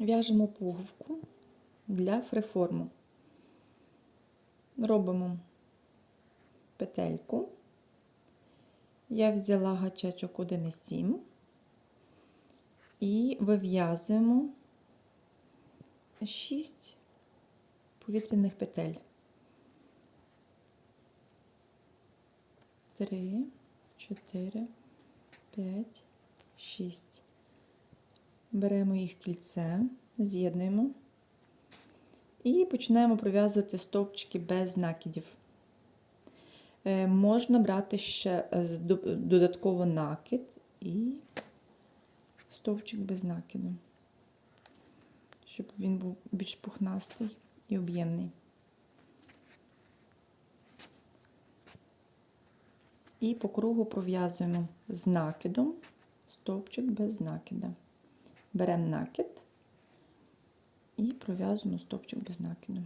В'яжемо пуговку для фриформу. Робимо петельку. Я взяла гачечок 1,7 і вив'язуємо 6 повітряних петель. 3, 4, 5, 6. Беремо їх кільце, з'єднуємо і починаємо пров'язувати стовпчики без накидів. Е, Можна брати ще е, додатково накид і стовпчик без накиду, щоб він був більш пухнастий і об'ємний. І по кругу пров'язуємо з накидом стовпчик без накида. Беремо накид і пров'язуємо стовпчик без накиду.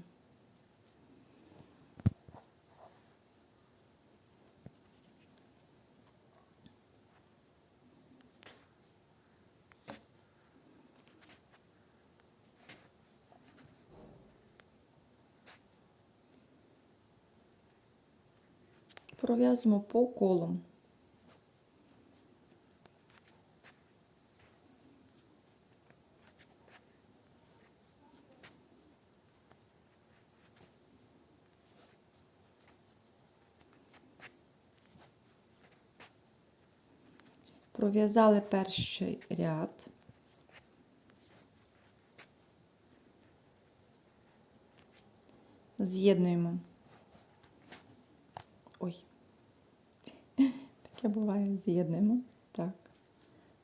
Пров'язуємо по колу. Пров'язали перший ряд. З'єднуємо. Ой, таке буває, з'єднуємо. Так.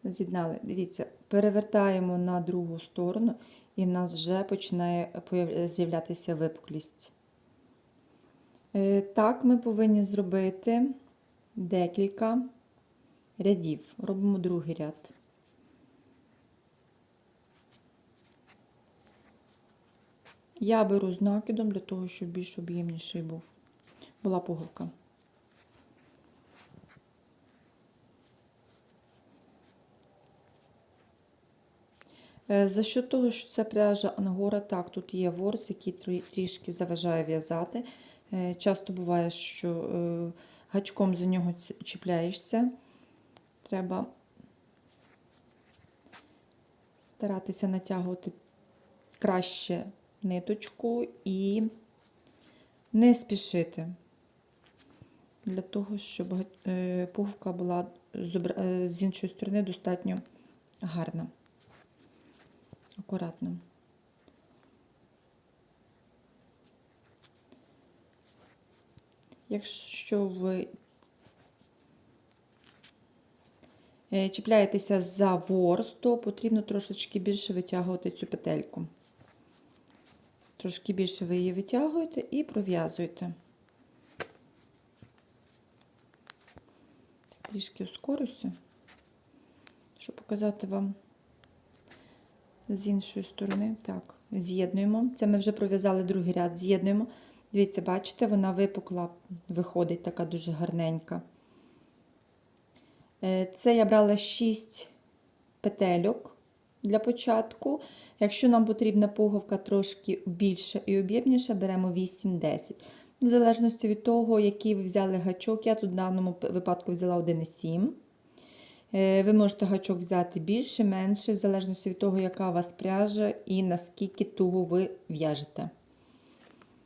З'єднали. Дивіться, перевертаємо на другу сторону, і в нас вже починає з'являтися випуклість. Е, Так, ми повинні зробити декілька рядів. Робимо другий ряд. Я беру з накидом для того, щоб більш об'ємніший був. Була пуговка. Е, За що того, що це пряжа Ангора, так, тут є ворс, який трішки заважає в'язати. Е, Часто буває, що е, гачком за нього чіпляєшся. Треба старатися натягувати краще ниточку і не спішити. Для того, щоб е, пуговка була е, з іншої сторони достатньо гарна акуратно. Якщо ви чіпляєтеся за ворс, то потрібно трошечки більше витягувати цю петельку. Трошки більше ви її витягуєте і пров'язуєте. Трішки ускорюся, щоб показати вам з іншої сторони. Так, з'єднуємо. Це ми вже пров'язали другий ряд, з'єднуємо. Дивіться, бачите, вона випукла, виходить така дуже гарненька. Е, Це я брала 6 петельок для початку. Якщо нам потрібна пуговка трошки більша і об'ємніша, беремо 8-10. В залежності від того, який ви взяли гачок, я тут в даному випадку взяла 1,7. Е, Ви можете гачок взяти більше, менше, в залежності від того, яка у вас пряжа і наскільки туго ви в'яжете.